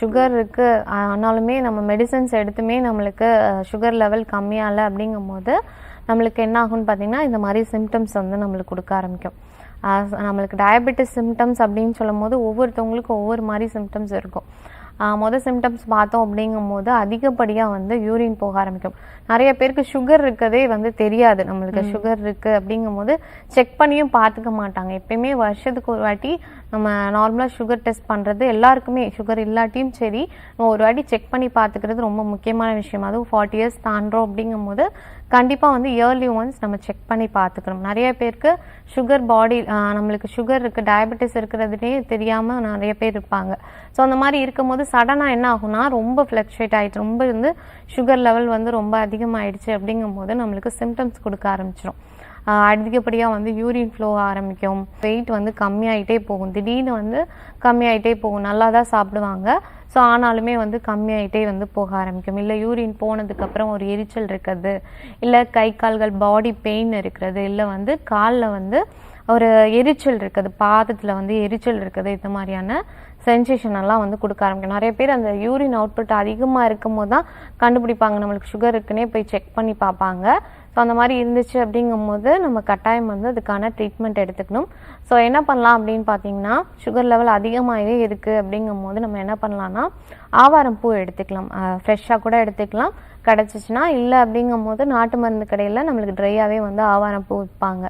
Sugar இருக்குது ஆனாலுமே நம்ம மெடிசன்ஸ் எடுத்துமே நம்மளுக்கு சுகர் லெவல் கம்மியாகலை அப்படிங்கும்போது நம்மளுக்கு என்ன ஆகும்னு பார்த்தீங்கன்னா இந்த மாதிரி சிம்டம்ஸ் வந்து நம்மளுக்கு கொடுக்க ஆரம்பிக்கும். நம்மளுக்கு டயபெட்டிஸ் சிம்டம்ஸ் அப்படின்னு சொல்லும் போது ஒவ்வொருத்தவங்களுக்கும் ஒவ்வொரு மாதிரி சிம்டம்ஸ் இருக்கும். மொதல் சிம்டம்ஸ் பார்த்தோம் அப்படிங்கும்போது அதிகப்படியாக வந்து யூரின் போக ஆரம்பிக்கும். நிறைய பேருக்கு சுகர் இருக்கதே வந்து தெரியாது. நம்மளுக்கு சுகர் இருக்குது அப்படிங்கும்போது செக் பண்ணியும் பார்த்துக்க மாட்டாங்க. எப்பயுமே வருஷத்துக்கு ஒரு வாட்டி நம்ம நார்மலாக சுகர் டெஸ்ட் பண்ணுறது எல்லாருக்குமே சுகர் இல்லாட்டியும் சரி ஒரு வாட்டி செக் பண்ணி பார்த்துக்கிறது ரொம்ப முக்கியமான விஷயம். அதுவும் ஃபார்ட்டி இயர்ஸ் தாண்டோம் அப்படிங்கும்போது கண்டிப்பாக வந்து இயர்லி ஒன்ஸ் நம்ம செக் பண்ணி பார்த்துக்கணும். நிறைய பேருக்கு சுகர் பாடி நம்மளுக்கு சுகர் இருக்குது டயபெட்டிஸ் இருக்கிறதுனே தெரியாமல் நிறைய பேர் இருப்பாங்க. ஸோ அந்த மாதிரி இருக்கும்போது சடனாக என்ன ஆகும்னா ரொம்ப ஃப்ளக்சுவேட் ஆகிட்டு ரொம்ப வந்து சுகர் லெவல் வந்து ரொம்ப அதிகமாகிடுச்சு அப்படிங்கும்போது நம்மளுக்கு சிம்டம்ஸ் கொடுக்க ஆரம்பிச்சிடும் அதிகப்படியாக வந்து யூரின் ஃப்ளோ ஆரம்பிக்கும். வெயிட் வந்து கம்மியாயிட்டே போகும். திடீர்னு வந்து கம்மியாயிட்டே போகும். நல்லா தான் சாப்பிடுவாங்க. ஸோ ஆனாலுமே வந்து கம்மியாயிட்டே வந்து போக ஆரம்பிக்கும். இல்லை யூரின் போனதுக்கப்புறம் ஒரு எரிச்சல் இருக்கிறது. இல்லை கை கால்கள் பாடி பெயின் இருக்கிறது. இல்லை வந்து காலில் வந்து ஒரு எரிச்சல் இருக்குது பாதத்தில் வந்து எரிச்சல் இருக்குது இந்த மாதிரியான சென்சேஷன் எல்லாம் வந்து கொடுக்க ஆரம்பிக்கும். நிறைய பேர் அந்த யூரின் அவுட்புட் அதிகமாக இருக்கும் போது தான் கண்டுபிடிப்பாங்க. நம்மளுக்கு சுகர் இருக்குன்னே போய் செக் பண்ணி பார்ப்பாங்க. ஸோ அந்த மாதிரி இருந்துச்சு அப்படிங்கும்போது நம்ம கட்டாயம் வந்து அதுக்கான ட்ரீட்மெண்ட் எடுத்துக்கணும். ஸோ என்ன பண்ணலாம் அப்படின்னு பார்த்தீங்கன்னா சுகர் லெவல் அதிகமாகவே இருக்குது அப்படிங்கும்போது நம்ம என்ன பண்ணலான்னா ஆவாரம் பூ எடுத்துக்கலாம். ஃப்ரெஷ்ஷாக கூட எடுத்துக்கலாம். கிடச்சிச்சின்னா இல்லை அப்படிங்கும்போது நாட்டு மருந்து கடையில் நம்மளுக்கு ட்ரையாகவே வந்து ஆவாரம் பூ விற்பாங்க.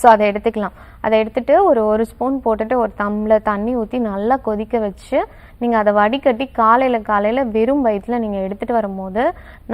ஸோ அதை எடுத்துக்கலாம். அதை எடுத்துகிட்டு ஒரு ஒரு ஸ்பூன் போட்டுட்டு ஒரு டம்ளர் தண்ணி ஊற்றி நல்லா கொதிக்க வச்சு நீங்கள் அதை வடிகட்டி காலையில் காலையில் வெறும் வயிற்றில் நீங்கள் எடுத்துகிட்டு வரும்போது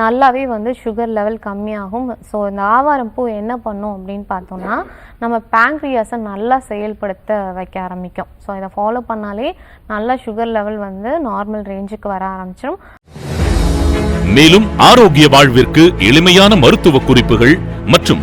நல்லாவே வந்து சுகர் லெவல் கம்மியாகும். ஸோ இந்த ஆவாரம் பூ என்ன பண்ணும் அப்படின்னு பார்த்தோம்னா நம்ம பேங்க்ரியாஸை நல்லா செயல்படுத்த வைக்க ஆரம்பிக்கும். ஸோ இதை ஃபாலோ பண்ணாலே நல்லா சுகர் லெவல் வந்து நார்மல் ரேஞ்சுக்கு வர ஆரம்பிச்சிடும் மேலும் ஆரோக்கிய வாழ்விற்கு எளிமையான மருத்துவ குறிப்புகள் மற்றும்